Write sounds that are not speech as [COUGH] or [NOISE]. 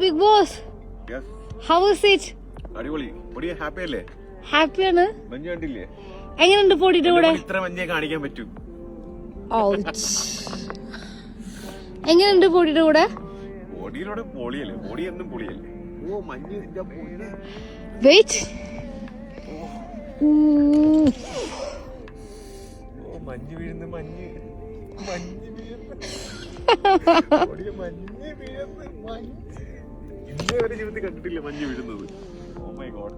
Was it അടിപൊളി. Happy അല്ലേ? ഹാപ്പിയാണ് മഞ്ഞ് കണ്ടില്ലേ? എങ്ങനെയുണ്ട് പൊടിയുടെ കൂടെ ഇത്ര മഞ്ഞേ കാണിക്കാൻ പറ്റൂ. എങ്ങനെയുണ്ട് പൊടിയുടെ കൂടെ പൊടിയിലൂടെ പൊളിയല്ലേ? പൊടി എന്നും പൊളിയല്ലേ? ഓ മഞ്ഞ്. വെയിറ്റ് ഓ. മഞ്ഞ് വീഴുന്ന മഞ്ഞ്. മഞ്ഞ് വീഴുന്ന. [LAUGHS] മഞ്ഞ് വീഴുന്ന മഞ്ഞ്. ഇന്നേ വരെ ജീവിതത്തിൽ കണ്ടിട്ടില്ല മഞ്ഞ് വീഴുന്നത്. Oh my God